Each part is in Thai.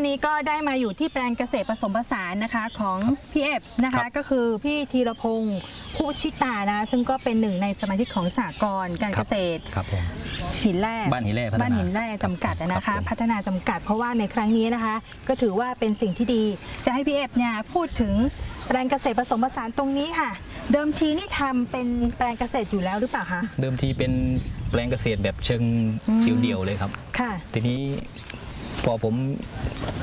คุณผู้ชมคะตอนนี้ก็ได้มาอยู่ที่แปลงเกษตรผสมผสานนะคะของพี่เอฟนะครัคะ บก็คือพี่ธีรพงศ์ผู้ชิตานะคะซึ่งก็เป็นหนึ่งในสมาชิกของสากลการเกษตร ครับผม หินแร่บ้านหินแร่พัฒนาบ้านหินแร่จำกัดนะครัคะ บผม พัฒนาจำกัด เพราะว่าในครั้งนี้นะคะ ก็ถือว่าเป็นสิ่งที่ดี จะให้พี่เอฟเนี่ยพูดถึงแปลงเกษตรผสมผสานตรงนี้ค่ะ เดิมทีนี่ทำเป็นแปลงเกษตรอยู่แล้วหรือเปล่าคะ เดิมทีเป็นแปลงเกษตรแบบเชิงอืม เดี่ยวๆเลยครับ ค่ะ ทีนี้ พอผม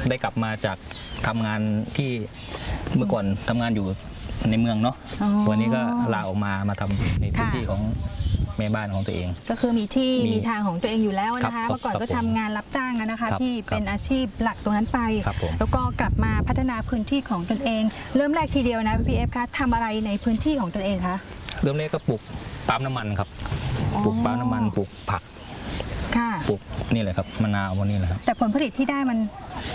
ได้กลับมาจากทำงานที่เมื่อก่อนทำงานอยู่ในเมืองเนาะอ๋อวันนี้ก็ลาออกมามาทำในพื้นค่ะ ที่ของแม่บ้านของตัวเอง ก็คือมีที่มีมีทางของตัวเองอยู่แล้วนะครัคะบเมื่อก่อนครับก็ผมทำงานรับจ้างอะนะคะ ครับที่ครับเป็นอาชีพหลักตรงนั้นไป ครับผม แล้วก็กลับมาพัฒนาพื้นที่ของตนเอง เริ่มแรกทีเดียวนะพี่เอฟคะทำอะไรในพื้นที่ของตนเองคะ เริ่มแรกก็ปลูกปาล์มน้ำมันครับอ๋อปลูกปาล์มน้ำมันปลูกผักค่ะ ปลูกนี่เลยครับมะนาวพวกนี้แหละครับ แต่ผลผลิตที่ได้มัน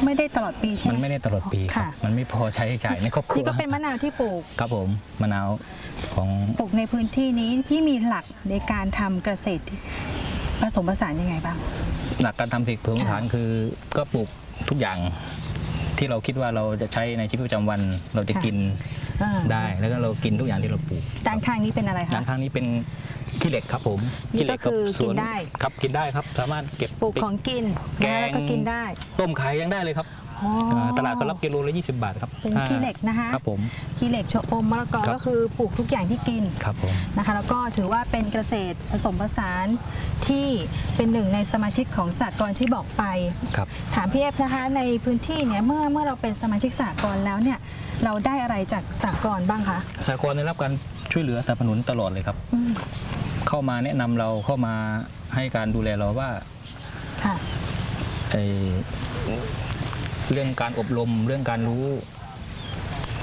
ไม่ได้ตลอดปีใช่ไหม มันไม่ได้ตลอดปีครับค่ะมันไม่พอใช้จ่ายในครอบครันี่วก็เป็นมะนาวที่ปลูก ครับผมมะนาวของ ปลูกในพื้นที่นี้พี่มีหลักในการทำเกษตรผสมผสานยังไงบ้าง หลักการทำสิ่งพื้นฐานคือก็ปลูกทุกอย่างที่เราคิดว่าเราจะใช้ในชีวิตประจำวัน เราจะค่ะ กินอ่าได้แล้วก็เรากินทุกอย่างที่เราปลูกด้านข้างนี้เป็นอะไรคะด้านข้างนี้เป็น ขี้เหล็กครับผมนี่ขี้เหล็ก็คือสวนกินได้ ครับกินได้ครับ สามารถเก็บปลูกไปของกินแกนะงแล้วก็กินได้ต้มขายยังได้เลยครับอ๋อาตลาดก็รับกิโลละ20 บาทครับเป็นถ้าขี้เหล็กนะคะครับผม ขี้เหล็กชะอมมะละกอครับ ก็คือปลูกทุกอย่างที่กิน ครับผม นะคะแล้วก็ถือว่าเป็นเกษตรผสมผสานที่เป็นหนึ่งในสมาชิกของสากลที่บอกไป ครับ ถามพี่เอฟนะคะในพื้นที่เนี่ยเมื่อเมื่อเราเป็นสมาชิกสากลแล้วเนี่ยเราได้อะไรจากสากลบ้างคะสากลได้รับการช่วยเหลือสนับสนุนตลอดเลยครับ อืม เข้ามาแนะนำเราเข้ามาให้การดูแลเราว่าค่ะไอ้เรื่องการอบรมเรื่องการรู้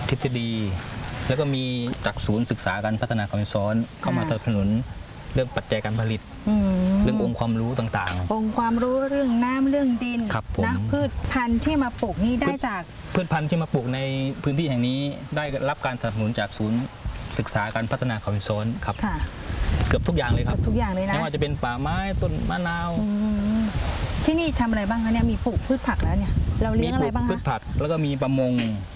ทฤษฎี แล้วก็มีจากศูนย์ศึกษาการพัฒนาความซ้อนเข้ามาอ่าสนับสนุนเรื่องปัจจัยการผลิตอืมเรื่ององค์ความรู้ต่างองค์ความรู้เรื่องน้ำเรื่องดินครับผมนะพืชพันธุ์ที่มาปลูกนี่ได้จากๆพืชพันธุ์ที่มาปลูกในพื้นที่แห่งนี้ได้รับการสนับสนุนจากศูนย์ศึกษาการพัฒนาความซ้อนครับค่ะ เกือบทุกอย่างเลยครับทุกอย่างเลยนะไม่ว่าจะเป็นป่าไม้ต้นมะนาวอืมที่นี่ทำอะไรบ้างคะเนี่ยมีปลูกพืชผักแล้วเนี่ยเราเลี้ยงอะไรปลูกบ้างพืชคะผักแล้วก็มีประมง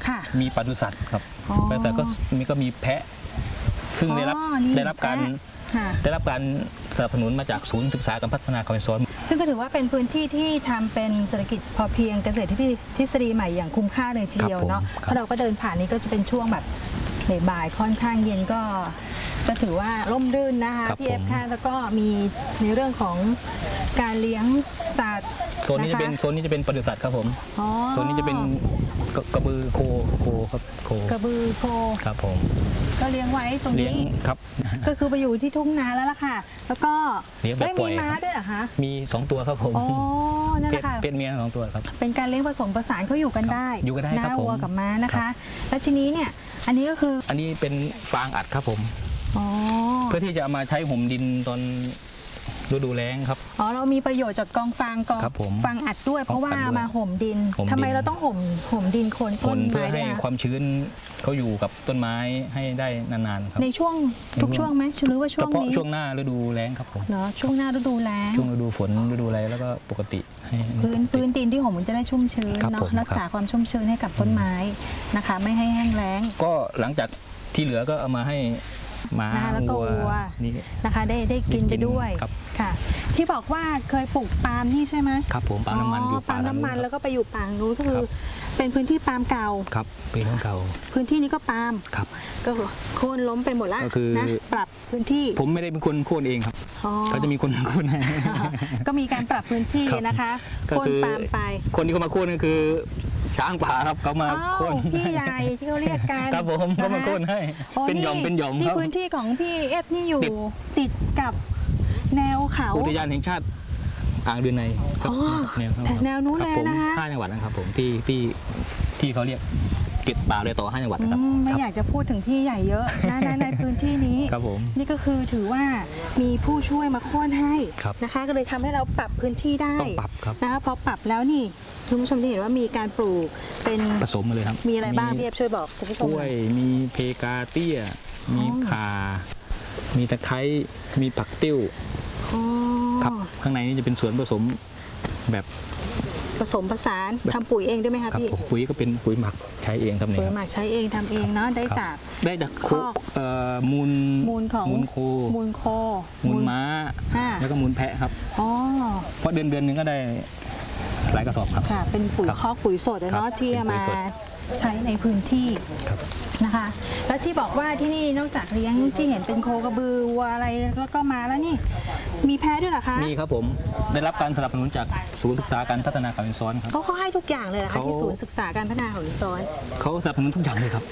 ค่ะ มีปศุสัตว์ครับอ๋อปศุสัตว์ก็มีก็มีแพะซึ่งได้รับอ๋อนี่ได้รับการแพะค่ะได้รับการสนับสนุนมาจากศูนย์ศึกษาการพัฒนาคำสอนซึ่งก็ถือว่าเป็นพื้นที่ที่ทำเป็นเศรษฐกิจพอเพียงเกษตรที่ทฤษฎีใหม่อย่างคุ้มค่าเลยทีเดียวเนาะเพราะเราก็เดินผ่านนี้ก็จะเป็นช่วงแบบบ่ายๆค่อนข้างเย็นก็ ก็ถือว่าร่มรื่นนะคะพี่เอฟค่ะแล้วก็มีในเรื่องของการเลี้ยงสัตว์โซนนี้จะเป็นคโซนนี้จะเป็นปศุสัตว์ครับผมอ๋อโซนนี้จะเป็นกระกระบือโคโคครับโคกระบือโคครับผมก็เลี้ยงไว้ตรงเลี้ยงนี้ ครับ ก็คือไปอยู่ที่ทุ่งนาแล้วล่ะค่ะ แล้วก็เลี้ยงแบบไม่ปล่มีอยม้าด้วยเหรอคะมีสองตัวครับผมอ๋อนั่นแหเป็ดละค่ะเป็ดเมียสองตัวครับ เป็นการเลี้ยงผสมผสานเขาอยู่กันได้อยู่กันได้นะครับผมวัวกับม้านะครัคะ บ แล้วทีนี้เนี่ย อันนี้ก็คืออันนี้เป็นฟางอัดครับผม อ๋อเพื่อที่จะเอามาใช้ห่มดินตอนฤดูแล้งครับ อ๋อเรามีประโยชน์จากกองฟางกองครับผมฟางอัดด้วย เพราะว่าป้องกันด้วยมาห่มดินห่มดิน ทำไมเราต้องห่มห่มดินโคนคต้นนเพื่อไม้ด้ให้วยอะความชื้นเขาอยู่กับต้นไม้ให้ได้นานๆครับ ในช่วงทุกช่วงไหมหรือว่าช่เฉวงพาะนี้ช่วงหน้าฤดูแล้งครับผม เนาะช่วงหน้าฤดูแล้งช่วงฤดูฝนฤดูอะไรแล้วก็ปกติให้พื้นพื้นดินที่ห่มมันจะได้ชุ่มชื้นครับเนาะผมรักษาความชุ่มชื้นให้กับต้นไม้นะคะ ไม่ให้แห้งแล้ง ก็หลังจากที่เหลือก็เอามาให้ห มานะคะแล้วก็วัวนี่นะคะ ได้ได้กินไปด้วยครับ ค่ะ ที่บอกว่าเคยปลูกปาล์มนี่ใช่ไหมครับผมปาล์มน้ำมันอยู่ปาล์มน้ำมันทางแล้วก็ไปอยู่ป่านู้นก็คือครับเป็นพื้นที่ปาล์มเก่าครับเป็นของเก่า พื้นที่นี้ก็ปาล์มครับ ก็คือโค่นล้มไปหมดละก็คือนะปรับพื้นที่ ผมไม่ได้เป็นคนโค่นเองครับอ๋อเขาจะมีคนโค่นให้ก็มีการปรับพื้นที่ครับนะคะก็โค่นคือปาล์มไป คนที่เขามาโค่นก็คือ ช้างป่าครับเขามาอ้าวโค่นพี่ใหญ่ที่เขาเรียกกันครับผมเขามาโค่นให้โอ้เป็นหย่อมเป็นหย่อมนี่ครับ พื้นที่ของพี่เอฟนี่อยู่ติด ติดกับแนวเขา อุทยานแห่งชาติอ่างเดือนในครับอ๋อแนวครับแนวนู้นครับเลยผมนะคะ ห้าจังหวัดนะครับผมที่ที่ที่เขาเรียกเก็บป่าเลยต่อห้าจังหวัดนะครับอืมไม่ครับอยากจะพูดถึงพี่ใหญ่เยอะนะในในพื้นที่นี้ ครับผม นี่ก็คือถือว่ามีผู้ช่วยมาโค่นให้ครับนะคะ ก็เลยทำให้เราปรับพื้นที่ได้ต้องปรับครับ นะคะพอปรับแล้วนี่คุณผู้ชมจะเห็นว่ามีการปลูกเป็นผสมมาเลยครับมีอะไรบ้างพี่เอฟช่วยบอกคุณผู้ชกมล้หวน่อยยมีเพกาเตี้ย มีอ๋อข่า มีตะไคร้มีผักติ้วอ๋อครับ ข้างในนี่จะเป็นส่วนผสมแบบผ สมผสานทำปุ๋ยเองด้วยไหมคะครับพี่ผมปุ๋ยก็เป็นปุ๋ยหมักใช้เองครับเนี่ปุ๋ยยหมักใช้เองทำเองเนาะได้ครับจาก ได้จากโคคอกเอ่อมูลมูลของ มูลโคมูลโค มูลม้าอ่าแล้วก็มูลแพะครับ อ๋อเพราะเดือนเดือนหนึงก็ได้หลายกระสอบครับ ค่ะ เป็นปุ๋ยครับคอกปุ๋ยสดอะครับเนาะที่เป็นปุ๋มายสด ใช้ในพื้นที่ครับนะคะ แล้วที่บอกว่าที่นี่นอกจากเลี้ยงที่เห็นเป็นโคกระบือวัวอะไรแล้วก็มาแล้วนี่ มีแพ้ด้วยเหรอคะมีครับผมได้รับการสนับสนุนจากศูนย์ศึกษาการพัฒนาการเป็นซ้อนครับ เขาเขาให้ทุกอย่างเลยเหรอคะเขา ที่ศูนย์ศึกษาการพัฒนาของซ้อน เขาสนับสนุนทุกอย่างเลยครับ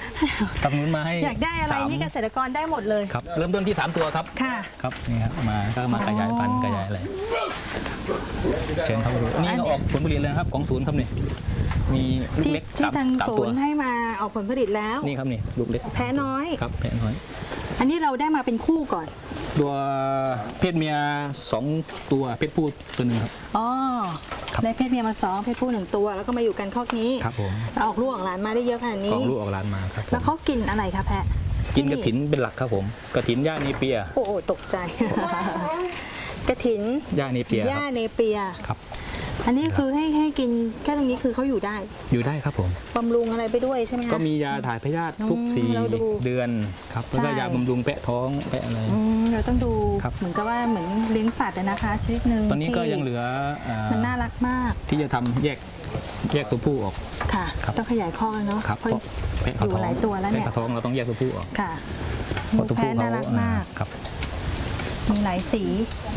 สนับสนุนมาให้อยากได้อะไรสามนี่เกษตรกรได้หมดเลย ครับเริ่มต้นที่ 3 ตัวครับค่ะ ครับนี่ครับมาก็มาขยายพันธุ์อ๋อขยายอะไรเชิญครับนี่ก็ออกผลผลิตเลยนะครับของศูนย์ครับนี่ มีลูกที่เล็กที่สามทางสามศูตัวนย์ให้มาออกผลผลิตแล้ว นี่ครับนี่ลูกเล็กแพ้น้อย ครับแพ้น้อย อันนี้เราได้มาเป็นคู่ก่อน ตัวเพศเมียสองตัวเพศผู้ตัวหนึ่งครับ อ๋อครับได้เพศเมียมาสองเพศผู้หนึ่งตัว แล้วก็มาอยู่กันคอกนี้ครับผม แล้วออกลูกออกหลานมาได้เยอะขนาดกนี้องลูกออกร้านมาครับผมแล้วเขากินอะไรคะแพะกินกระถินเป็นหลักครับผมกระถินย่าเนเปียโอ้โหตกใจ กระถินย่าเนเปียหคญ้ารับเนเปียครับ อันนี้คือให้ให้กินแค่ตรงนี้คือเขาอยู่ได้อยู่ได้ครับผม บำรุงอะไรไปด้วยใช่ไหมคะ ก็มียาถ่ายพยาธิทุกอืมสี่เราดูเดือนครับแล้วก็ใช่ ยาบำรุงแปะท้องแปะอะไร อืมเราต้องดูครับ เหมือนกับว่าเหมือนเลี้ยงสัตว์อะนะคะชนิดหนึ่งตอนนี้ก็ที่ยังเหลืออ่ามันน่ารักมากที่จะทำแยกแยกตัวผู้ออก ค่ะ ครับ ต้องขยายข้อเนาะครับเพราะเพราะแพะเขาท้องอยู่หลายตัวแล้วเนี่ยแพะเขาท้องเราต้องแยกตัวผู้ออกค่ะเพราะตัวแพ้ผู้เขาน่ารักมากอ่ครับมีหลายสี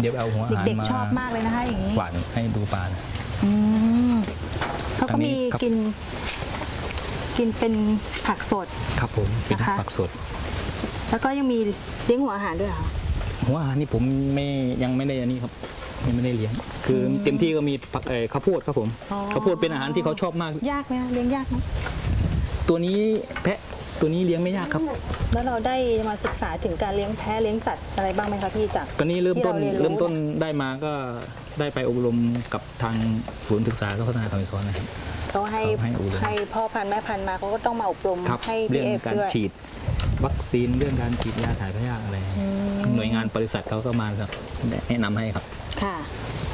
เดี๋ยวเอาหัวอาหารเด็กมาๆชอบมากเลยนะคะอย่างนี้ หวานให้ดูปลานะ อืมเขาอัก็นนี้มีครับ กิน กินเป็นผักสด ครับผมเป็นนะคะ ผักสด แล้วก็ยังมีเลี้ยงหัวอาหารด้วยเหรอ หัวอาหารนี่ผมไม่ยังไม่ได้อันนี้ครับยังไม่ได้เลี้ยง คืออเต็มที่ก็มีผักเอ่อข้าวโพดครับผมอ๋อ ข้าวโพดเป็นอาหารที่เขาชอบมาก ยากไหมคะเลี้ยงยากไหมตัวนี้แพะ ตัวนี้เลี้ยงไม่ยากครับ แล้วเราได้มาศึกษาถึงการเลี้ยงแพะเลี้ยงสัตว์อะไรบ้างไหมคะพี่จาก ตอนนี้เริ่มต้นที่เราเรียนรู้ เริ่มต้นได้มาก็ได้ไปอบรมกับทางศูนย์ศึกษาและพัฒนาการสอนนะครับ เขาให้เขาให้อบรมให้พ่อพันธุ์แม่พันธุ์มาเขาก็ต้องมาอบรมครับให้เรื่พี่องเอฟการด้วยฉีด วัคซีนเรื่องการฉีดยาถ่ายพยาธิอะไรหน่วยงานบริษัทเขาก็มาครับแนะนำให้ครับ ค่ะ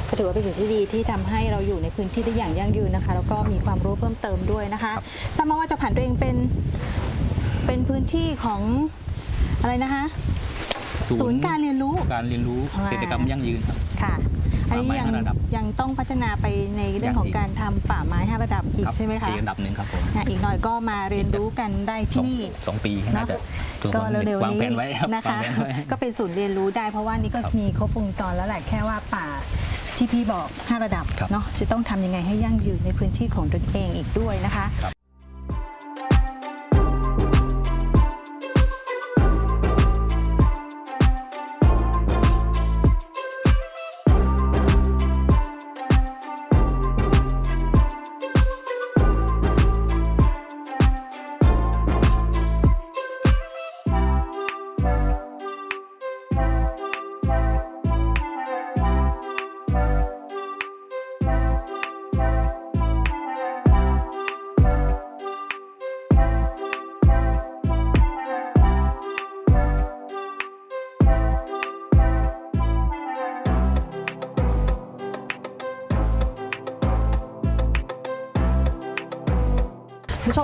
ก็ถือว่าเป็นสิ่งที่ดีที่ทำให้เราอยู่ในพื้นที่ได้อย่างยั่งยืนนะคะ แล้วก็มีความรู้เพิ่มเติมด้วยนะคะทราบมาว่าจะผ่านตัวเองเป็น เป็นพื้นที่ของอะไรนะคะศูนย์การเรียนรู้การเรียนรู้อ่าเศรษฐกรรมยั่งยืนครับค่ะ อันนี้ป่าไม้ยังห้าระดับยังต้องพัฒนาไปในเรื่องของอย่างอีกการทำป่าไม้ห้าระดับอีกรับใช่ไหมคะอีกระดับหนึ่งครับผมอะอีกหน่อยก็มาเรียนรู้กันได้สที่องนี่สองปีน่าจะตัวก็เร็วๆวางนี้แผนไว้ครับนะวางคะแผนไว้ก็เป็นศูนย์เรียนรู้ได้เพราะว่านี่ก็ครับมีครบวงจรแล้วแหละแค่ว่าป่าที่พี่บอก 5 ระดับครับเนาะจะต้องทำยังไงให้ยั่งยืนในพื้นที่ของตนเองอีกด้วยนะคะ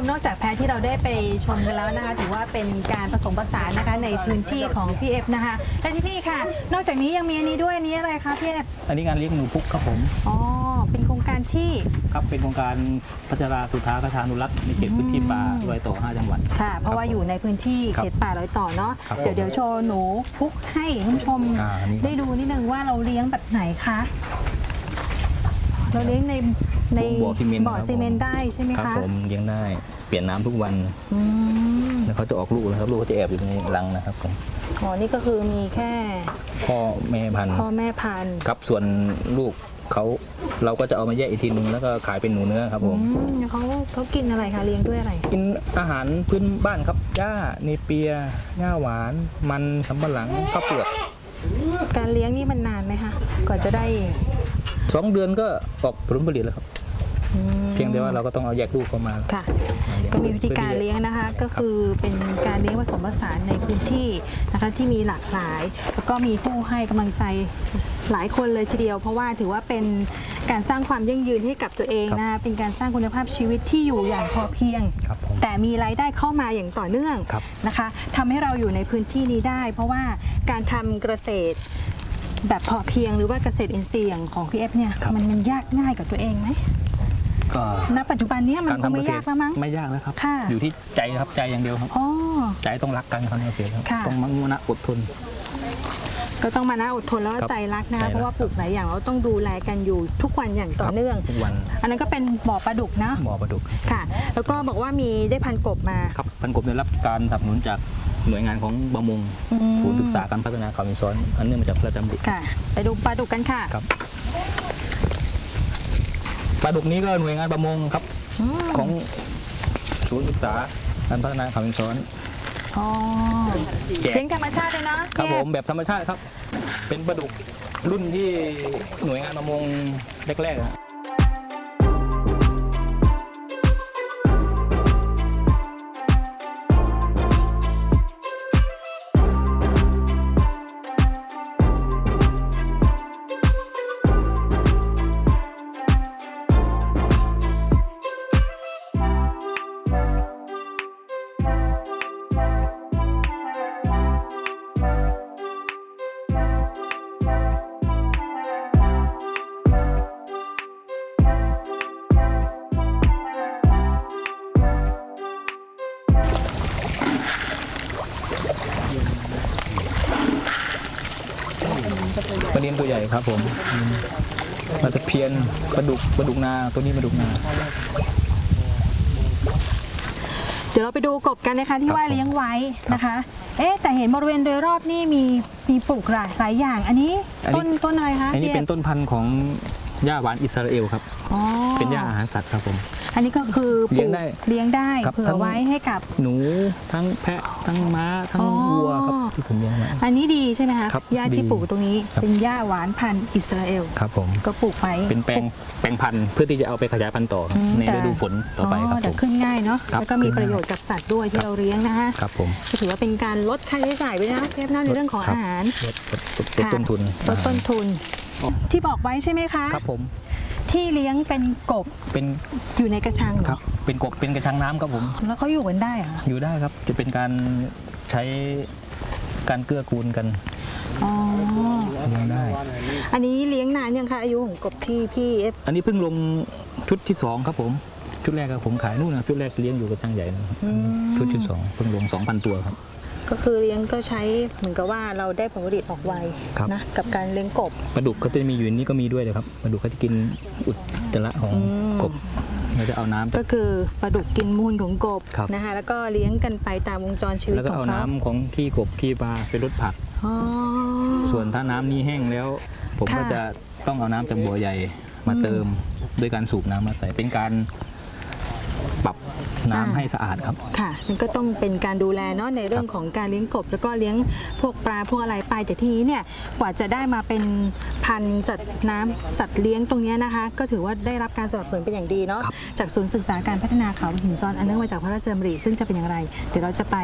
มนอกจากแพะที่เราได้ไปชมกันแล้วนะคะถือว่าเป็นการผสมผสานนะคะในพื้นที่ของพี่เอฟนะคะและที่นี่ค่ะ นอกจากนี้ยังมีอันนี้ด้วยอันนี้อะไรคะพี่เอฟอันนี้งานเลี้ยงหนูพุกครับผมอ๋อเป็นโครงการที่ครับเป็นโครงการพัฒนาสุธากระทานุรักษ์ในเขตพื้นที่ป่ารอยต่อ 5 จังหวัดค่ะ เพราะว่าอยู่ในพื้นที่ครับเขตป่าร้อยต่อเนาะครับเดี๋ยวผมเดี๋ยวโชว์หนูพุกให้คุณผู้ชมอ่านี่ครับได้ดูนิดนึงว่าเราเลี้ยงแบบไหนคะเราเลี้ยงใน ในบ่อซีเมนต์บ่อครับซีเมนต์ได้ใช่ไหมครับคะผมเลี้ยงได้เปลี่ยนน้ำทุกวันอืมแล้วเขาจะออกลูกแล้วครับ ลูกเขาจะแอบอยู่ในรังนะครับผมอ๋อนี่ก็คือมีแค่พ่อแม่พันธุ์พ่อแม่พันธุ์ครับส่วนลูกเขาเราก็จะเอามาแยกอีกทีนึงแล้วก็ขายเป็นหนูเนื้อครับผมอืมเขาเขากินอะไรคะเลี้ยงด้วยอะไร กินอาหารพื้นบ้านครับหญ้าเนเปียหญ้าหวาน มันสำปะหลังข้าวเปลือกการเลี้ยงนี่มันนานไหมคะก่อนจะได้สองเดือนก็ออกผลผลิตแล้วครับ อืมพียงแต่ว่าเราก็ต้องเอาแยกลูกเข้ามาค่ะ ก็มีวิธีการเลี้ยงนะคะ ก็คือเป็นการเลี้ยงผสมผสานในพื้นที่นะคะที่มีหลากหลาย แล้วก็มีผู้ให้กำลังใจหลายคนเลยทีเดียว เพราะว่าถือว่าเป็นการสร้างความยั่งยืนให้กับตัวเองนะคะเป็นการสร้างคุณภาพชีวิตที่อยู่อย่างพอเพียงครับผมแต่มีรายได้เข้ามาอย่างต่อเนื่องครับนะคะทำให้เราอยู่ในพื้นที่นี้ได้ เพราะว่าการทำเกษตรแบบพอเพียงหรือว่าเกษตรอินทรีย์อย่างของพี่เอฟเนี่ยครับมันมันยากง่ายกับตัวเองไหม ก็ณปัจจุบันเนี้มันการคงทำเกไม่ษยาตกรแล้วมั้ง ไม่ยากนะครับ ค่ะ อยู่ที่ใจครับใจอย่างเดียวครับ อ๋อ ใจต้องรักการทำเกษตรครับค่ะ ต้องมั่นอดทน ก็ต้องมานะอดทนแล้วก็ครับใจรักนะ ใจรัคะกเพราะว่าปลูกหลายอย่างเราต้องดูแลกันอยู่ทุกวันอย่างต่อเนื่อง ทุกวันอันนั้นก็เป็นบ่อปลาดุกนะ บ่อปลาดุกค่ะ แล้วก็บอกว่ามีได้พันกบมา ครับพันกบได้รับการสนับสนุนจากหน่วยงานของประมงอืม ศูนย์ศึกษาการพัฒนาเขาอินซ้อนอันเนื่องมาจากพระราชดำริ ค่ะ ไปดูปลาดุกกันค่ะ ครับ ปลาดุกนี้ก็หน่วยงานประมงครับอืมของศูนย์ศึกษาการพัฒนาเขาอินซ้อนอ๋อแจกเลี้ยงธรรมชาติเลยนะครับผมแบบธรรมชาติครับ เป็นปลาดุกรุ่นที่หน่วยงานประมงแรกๆ ครับผมปลาตะเพียนปลาดุกปลาดุกนาตัวนี้ปลาดุกนา เดี๋ยวเราไปดูกบกันนะคะที่ครับว่าเลี้ยงไว้นะคะ เอ๊ะแต่เห็นบริเวณโดยรอบนี่มีมีปลูกหลายหลายอย่าง อันนี้อันนี้ ต้นต้นอะไรคะอันนี้พี่เป็นต้นพันธุ์ของ หญ้าหวานอิสราเอลครับ อ๋อเป็นหญ้าอาหารสัตว์ครับผม อันนี้ก็คือปเลี้ลูยงกได้เลี้ยงได้ครับเผื่ทั้อง ไว้ให้กับ หนูทั้งแพะทั้งม้าทั้งอ๋อ วัวครับที่ผมเลี้ยงไว้อันนี้ดีใช่ไหมคะครับหญ้าที่ดีปลูกตรงนี้ครับ เป็นหญ้าหวานพันธุ์อิสราเอล ครับผม ก็ปลูกไว้เป็นแปลงแปลงพันธุ์เพื่อที่จะเอาไปขยายพันธุ์ต่อครับอืมในแต่ฤดูฝนต่อไปครับผแต่มขึ้นง่ายเนาะครับแล้วก็มีขึ้นปง่ายระโยชน์กับสัตว์ด้วยที่เราเลี้ยงนะคะครับผมก็ถือว่าเป็นการลดค่าใช้จ่ายไปนะเทียบหน้าในเรื่องของครัอาบหารลดลดลดลดต้นทุนลดต้นทุน ที่บอกไว้ใช่ไหมคะครับผม ที่เลี้ยงเป็นกบเป็นอยู่ในกระชังเหรอครับเป็นกบเป็นกระชังน้ำครับผม แล้วเขาอยู่กันได้เหรออยู่ได้ครับจะเป็นการใช้การเกื้อกูลกันอ๋อเลี้ยงได้ อันนี้เลี้ยงนานยังคะอายุของกบที่พี่เอฟอันนี้เพิ่งลงชุดที่สองครับผม ชุดแรกครับผมขายนู่นนะชุดแรกเลี้ยงอยู่กับช่างใหญ่นะครับชุดที่สองเพิ่งลง2,000ตัวครับ ก็คือเลี้ยงก็ใช้เหมือนกับว่าเราได้ผลผลิตออกไวครับ นะกับการเลี้ยงกบ ปลาดุกเขาจะมีอยู่ในนี้ก็มีด้วยเลยครับปลาดุกเขาจะกินอุจจาระของอืม กบเราจะเอาน้ำ ก็คือปลาดุกกินมูลของกบครับ นะคะแล้วก็เลี้ยงกันไปตามวงจรชีวิตแล้วก็ของเอาเขาน้ำของขี้กบขี้ปลาไปรดผัก อ๋อ ส่วนถ้าน้ำนี้แห้งแล้ว ผมค่ะ ก็จะต้องเอาน้ำจากบ่อใหญ่มาเติมด้วยการสูบน้ำมาใส่เป็นการปรับ น้ำให้สะอาดครับ ค่ะมันก็ต้องเป็นการดูแลเนาะในเรื่องของการเลี้ยงกบ แล้วก็เลี้ยงพวกปลาพวกอะไรไป แต่ทีนี้เนี่ยกว่าจะได้มาเป็นพันธุ์สัตว์น้ำสัตว์เลี้ยงตรงเนี้ยนะคะ ก็ถือว่าได้รับการสนับสนุนเป็นอย่างดีเนาะครับ จากศูนย์ศึกษาการพัฒนาเขาหินซ้อนอันเนื่องมาจากพระราชดำริซึ่งจะเป็นอย่างไร เดี๋ยวเราจะไป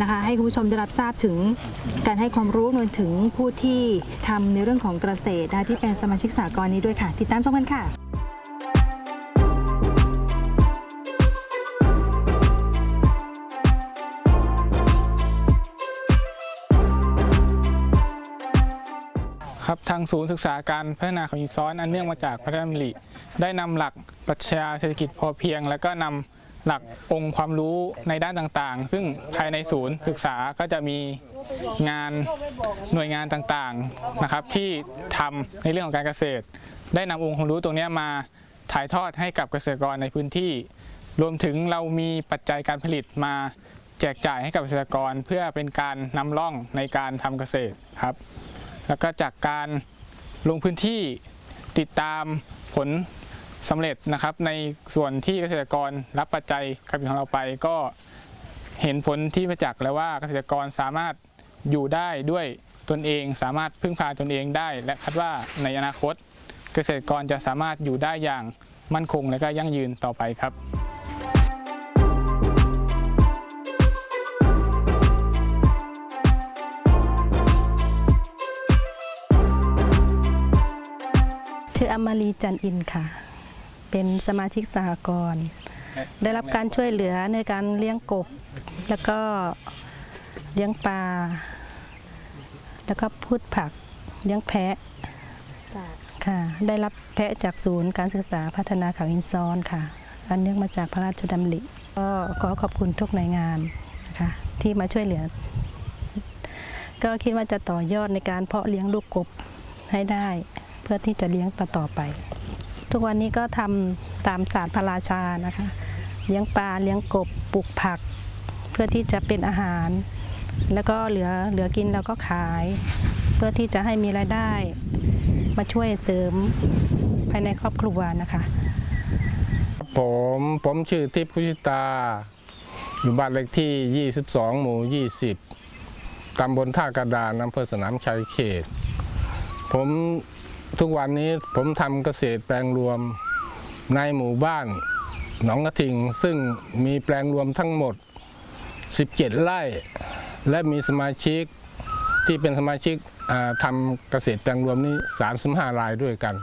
นะคะ ให้คุณผู้ชมได้รับทราบถึงการให้ความรู้รวมถึงผู้ที่ทำในเรื่องของเกษตรนะคะที่เป็นสมาชิกสากลนี้ด้วยค่ะ ติดตามชมกันค่ะางศูนย์ศึกษาการพัฒนาของอินซ้อนอันเนื่องมาจากพระราชดำริได้นำหลักปรัชญาเศรษฐกิจพอเพียง และก็นำหลักองค์ความรู้ในด้านต่างๆ ซึ่งภายในศูนย์ศึกษาก็จะมีงานหน่วยงานต่างๆนะครับที่ทำในเรื่องของการเกษตร ได้นำองค์ความรู้ตรงนี้มาถ่ายทอดให้กับเกษตรกรในพื้นที่ รวมถึงเรามีปัจจัยการผลิตมาแจกจ่ายให้กับเกษตรกรเพื่อเป็นการนำร่องในการทำเกษตรครับ แล้วก็จากการลงพื้นที่ติดตามผลสำเร็จนะครับ ในส่วนที่เกษตรกรรับปัจจัยการผลิตของเราไป ก็เห็นผลที่มาจากแล้วว่าเกษตรกรสามารถอยู่ได้ด้วยตนเองสามารถพึ่งพาตนเองได้ และคาดว่าในอนาคต เกษตรกรจะสามารถอยู่ได้อย่างมั่นคงและก็ยั่งยืนต่อไปครับ ชื่ออมารีจันอินค่ะ เป็นสมาชิกสหกรณ์ได้รับการช่วยเหลือในการเลี้ยงกบ แล้วก็เลี้ยงปลา แล้วก็พืชผักเลี้ยงแพะค่ะ ได้รับแพะจากศูนย์การศึกษาพัฒนาเขาหินซ้อนค่ะ อันเนื่องมาจากพระราชดำริก็ขอขอบคุณทุกหน่วยงานนะคะที่มาช่วยเหลือ ก็คิดว่าจะต่อยอดในการเพาะเลี้ยงลูกกบให้ได้ พื่อที่จะเลี้ยงต่อต่อไป ทุกวันนี้ก็ทำตามศาสตร์พระราชานะคะ เลี้ยงปลาเลี้ยงกบปลูกผัก เพื่อที่จะเป็นอาหาร แล้วก็เหลือเหลือกินเราก็ขาย เพื่อที่จะให้มีรายได้ มาช่วยเสริมภายในครอบครัวนะคะผมผมชื่อทิพย์พุชิตา อยู่บ้านเลขที่ 22 หมู่ 20 ตำบลท่ากระดานอำเภอสนามชัยเขต ผม ทุกวันนี้ผมทำเกษตรแปลงรวมในหมู่บ้านหนองกระทิง ซึ่งมีแปลงรวมทั้งหมด 17 ไร่ และมีสมาชิกที่เป็นสมาชิกทำเกษตรแปลงรวมนี้ 35 รายด้วยกัน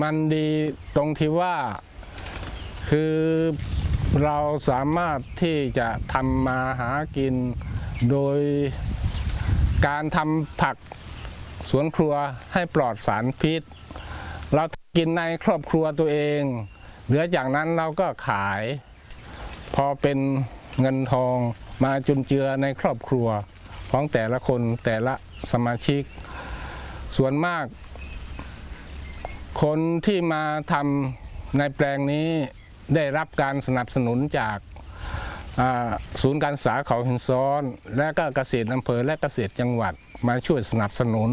มันดีตรงที่ว่าคือเราสามารถที่จะทำมาหากินโดยการทำผัก สวนครัวให้ปลอดสารพิษ เรากินในครอบครัวตัวเอง เหลือจากนั้นเราก็ขาย พอเป็นเงินทองมาจุนเจือในครอบครัว ของแต่ละคนแต่ละสมาชิก ส่วนมาก คนที่มาทำในแปลงนี้ได้รับการสนับสนุนจาก ศูนย์การศึกษาเขาหินซ้อน และก็เกษตรอำเภอและเกษตรจังหวัดมาช่วยสนับสนุน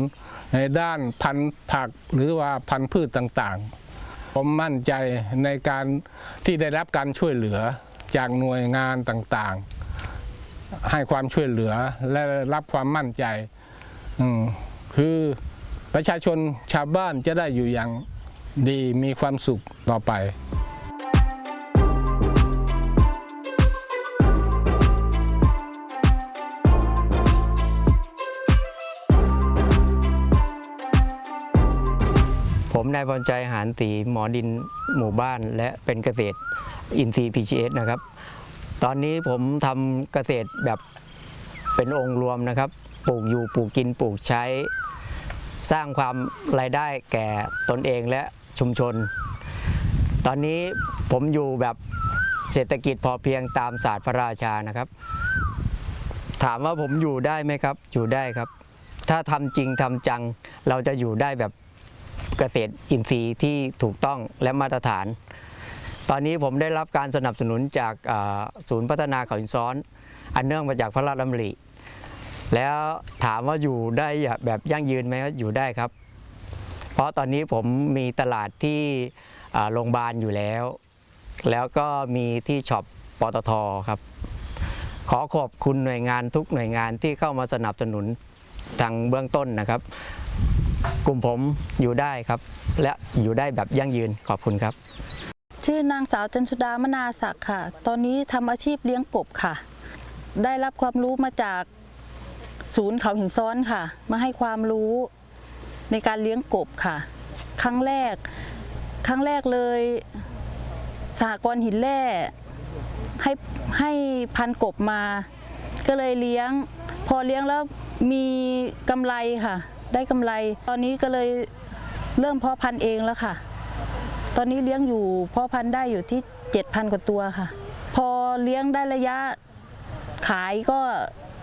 ในด้านพันธุ์ผักหรือว่าพันธุ์พืชต่างๆ ผมมั่นใจในการที่ได้รับการช่วยเหลือจากหน่วยงานต่างๆ ให้ความช่วยเหลือและรับความมั่นใจคือประชาชนชาวบ้านจะได้อยู่อย่างดีมีความสุขต่อไป นายพรชัยหานตีหมอดินหมู่บ้าน และเป็นเกษตรอินทรีย์ PGS นะครับ ตอนนี้ผมทำเกษตรแบบเป็นองค์รวมนะครับ ปลูกอยู่ปลูกกินปลูกใช้ สร้างความรายได้แก่ตนเองและชุมชน ตอนนี้ผมอยู่แบบเศรษฐกิจพอเพียงตามศาสตร์พระราชานะครับ ถามว่าผมอยู่ได้ไหมครับ อยู่ได้ครับ ถ้าทำจริงทำจังเราจะอยู่ได้แบบ เกษตรอินทรีย์ที่ถูกต้องและมาตรฐาน ตอนนี้ผมได้รับการสนับสนุนจากศูนย์พัฒนาเขาหินซ้อน อันเนื่องมาจากพระราชดำริแล้วถามว่าอยู่ได้แบบยั่งยืนไหมครับอยู่ได้ครับ เพราะตอนนี้ผมมีตลาดที่โรงพยาบาลอยู่แล้ว แล้วก็มีที่ช็อปปตทครับ ขอขอบคุณหน่วยงานทุกหน่วยงานที่เข้ามาสนับสนุนทางเบื้องต้นนะครับ กลุ่มผมอยู่ได้ครับ และอยู่ได้แบบยั่งยืนขอบคุณครับ ชื่อนางสาวจันสุดามนาศักดิ์ค่ะ ตอนนี้ทำอาชีพเลี้ยงกบค่ะ ได้รับความรู้มาจากศูนย์เขาหินซ้อนค่ะ มาให้ความรู้ในการเลี้ยงกบค่ะ ครั้งแรก ครั้งแรกเลยสหกรณ์หินแร่ให้ให้พันกบมา ก็เลยเลี้ยง พอเลี้ยงแล้วมีกำไรค่ะ ได้กำไร ตอนนี้ก็เลยเริ่มเพาะพันธุ์เองแล้วค่ะ ตอนนี้เลี้ยงอยู่เพ่อพันธุ์ได้อยู่ที่7,000กว่าตัวค่ะ พอเลี้ยงได้ระยะขายก็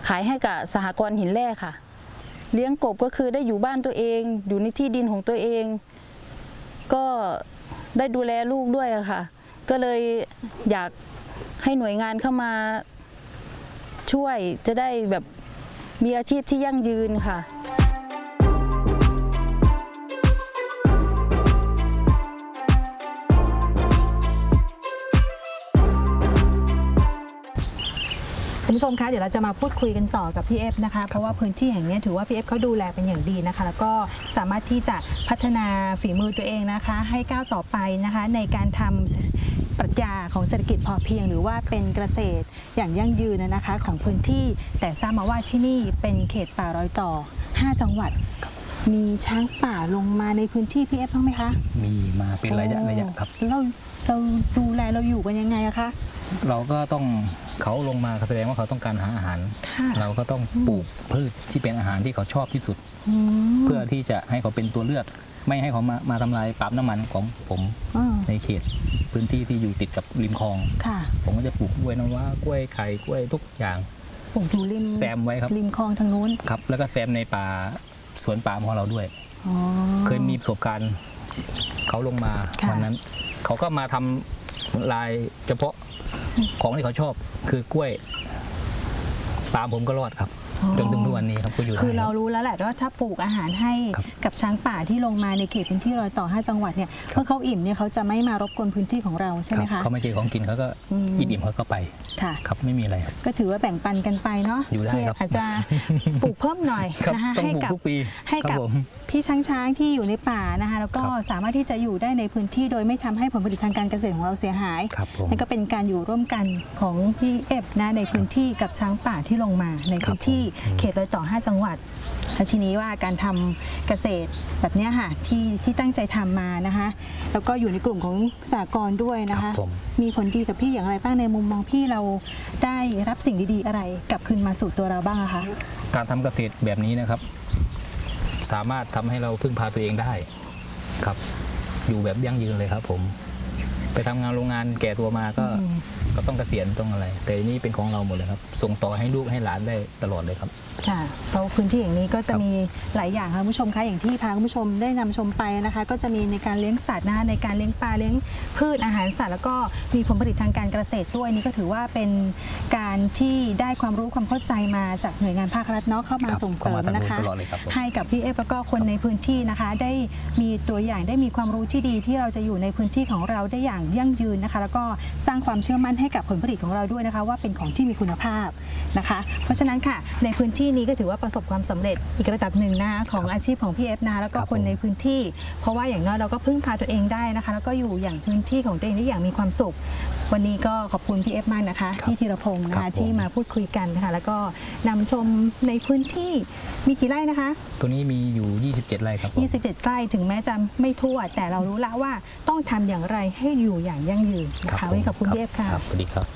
ขายให้กับสหกรณ์หินแร่ค่ะ เลี้ยงกบก็คือได้อยู่บ้านตัวเอง อยู่ในที่ดินของตัวเอง ก็ได้ดูแลลูกด้วยค่ะ ก็เลยอยากให้หน่วยงานเข้ามาช่วยจะได้แบบมีอาชีพที่ยั่งยืนค่ะ ผู้ชมคะเดี๋ยวเราจะมาพูดคุยกันต่อกับพี่เอฟนะคะ เพราะว่าพื้นที่แห่งเนี้ยถือว่าพี่เอฟเขาดูแลเป็นอย่างดีนะคะ แล้วก็สามารถที่จะพัฒนาฝีมือตัวเองนะคะ ให้ก้าวต่อไปนะคะ ในการทำปรัชญาของเศรษฐกิจพอเพียง หรือว่าเป็นเกษตรอย่างยั่งยืนนะคะ ของพื้นที่แต่ทราบมาว่าที่นี่เป็นเขตป่ารอยต่อ 5 จังหวัดมีช้างป่าลงมาในพื้นที่พี่เอฟบ้างไหมคะ มีมาเป็นระยะระยะครับเราเราดูแลเราอยู่กันยังไงอะคะ เราก็ต้อง เขาลงมาแสดงว่าเขาต้องการหาอาหาร ค่ะเราก็ต้องปลูกพืชที่เป็นอาหารที่เขาชอบที่สุด อืมเพื่อที่จะให้เขาเป็นตัวเลือก ไม่ให้เขามามาทำลายปาล์มน้ำมันของผมอ่าในเขต พื้นที่ที่อยู่ติดกับริมคลอง ค่ะผมก็จะปลูกกล้วยน้ำว้ากล้วยไข่กล้วยทุกอย่างปลูกอยู่ริมแซมไว้ครับริมคลองทางนู้นครับ แล้วก็แซมในป่าสวนปาล์มของเราด้วย อ๋อ เคยมีประสบการณ์เขาลงมาค่ะ วันนั้น เขาก็มาทำลายเฉพาะ ของที่เขาชอบคือกล้วยปาล์มผมก็รอดครับ จนถึงทุกวันนี้ครับก็อยู่ได้ คือเรารับรู้แล้วแหละว่าถ้าปลูกอาหารให้ครับกับช้างป่าที่ลงมาในเขตพื้นที่รอยต่อ 5 จังหวัดเนี่ยเมื่อเขาอิ่มเนี่ยเขาจะไม่มารบกวนพื้นที่ของเราใช่ไหมครัคะบเขาไม่เจอของกินเขาก็อืมอิ่มๆเขาก็ไปค่ะ ครับไม่มีอะไรครับ ก็ถือว่าแบ่งปันกันไปเนาะอยู่ได้ที่ครับอาจจะปลูกเพิ่มหน่อยครับนะคะต้องให้ปลูกกับ ทุกปีให้ครักับ ผม พี่ช้างช้างๆที่อยู่ในป่านะคะแล้วก็ครับ สามารถที่จะอยู่ได้ในพื้นที่โดยไม่ทำให้ผลผลิตทางการเกษตรของเราเสียหายครับผม นั่นก็เป็นการอยู่ร่วมกันของพี่เอฟนะในพื้นที่กับช้างป่าที่ลงมาในพื้นที่เขตรอยต่อ 5 จังหวัดแล้วทีนี้ว่าการทำเกษตรแบบเนี้ยค่ะที่ที่ตั้งใจทำมานะคะ แล้วก็อยู่ในกลุ่มของสากลด้วยนะครัคะบผมมีผลดีกับพี่อย่างไรบ้างในมุมมองพี่เราได้รับสิ่งดีๆอะไรกลับคืนมาสู่ตัวเราบ้างอะคะการทำเกษตรแบบนี้นะครับ สามารถทำให้เราพึ่งพาตัวเองได้ครับ อยู่แบบยั่งยืนเลยครับผม ไปทำงานโรงงานแก่ตัวมาก็อืมก็ต้องเกษียณต้องอะไร แต่นี่เป็นของเราหมดเลยครับ ส่งต่อให้ลูกให้หลานได้ตลอดเลยครับ ค่ะเพราะพื้นที่อย่างนี้ก็จะครับมีหลายอย่างค่ะคุณผู้ชมคะอย่างที่พาคุณผู้ชมได้นำชมไปนะคะ ก็จะมีในการเลี้ยงสัตว์นะคะในการเลี้ยงปลาเลี้ยงพืชอาหารสัตว์แล้วก็มีผลผลิตทางการเกษตรด้วยนี่ก็ถือว่าเป็นการที่ได้ความรู้ความเข้าใจมาจากหน่วยงานภาครัฐเนาะเข้ามาครับส่งเสริมเข้ามานะคะตลอดเลยครับผม ให้กับพี่เอฟแล้วก็คนในพื้นที่นะคะ ได้มีตัวอย่างได้มีความรู้ที่ดีที่เราจะอยู่ในพื้นที่ของเราได้อย่างยั่งยืนนะคะ แล้วก็สร้างความเชื่อมั่นให้กับผลผลิตของเราด้วยนะคะ ว่าเป็นของที่มีคุณภาพนะคะ เพราะฉะนั้นค่ะในพื้นที่นี้ก็ถือว่าประสบความสำเร็จอีกระดับหนึ่งนะคะของอาชีพของพี่เอฟนะแล้วก็คนในพื้นที่ เพราะว่าอย่างน้อยเราก็พึ่งพาตัวเองได้นะคะ แล้วก็อยู่อย่างพื้นที่ของตัวเองได้อย่างมีความสุขวันนี้ก็ขอบคุณพี่เอฟมากนะคะครับพี่ธีรพงศ์นะครัคะบผม ที่มาพูดคุยกันนะคะ แล้วก็นำชมในพื้นที่มีกี่ไร่นะคะ ตัวนี้มีอยู่ 27 ไร่ครับผม 27ไร่ถึงแม้จะไม่ทั่ว แต่เรารู้แล้วว่าต้องทำอย่างไรให้อยู่อย่างยั่งยืนนะครัคะบวันนี้ขอบคุณผมพี่เอฟค่ะ รับสวัสดีครับ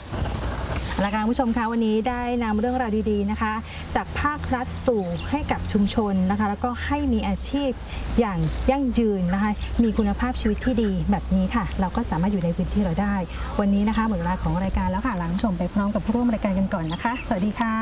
และการผู้ชมคะวันนี้ได้นำเรื่องราวดีๆนะคะ จากภาครัฐสู่ให้กับชุมชนนะคะ แล้วก็ให้มีอาชีพอย่างยั่งยืนนะคะ มีคุณภาพชีวิตที่ดีแบบนี้ค่ะ เราก็สามารถอยู่ในพื้นที่เราได้ วันนี้นะคะหมดเวลาของรายการแล้วค่ะลาคุณผู้ชมไปพร้อมกับผู้ร่วมรายการกันก่อนนะคะ สวัสดีค่ะ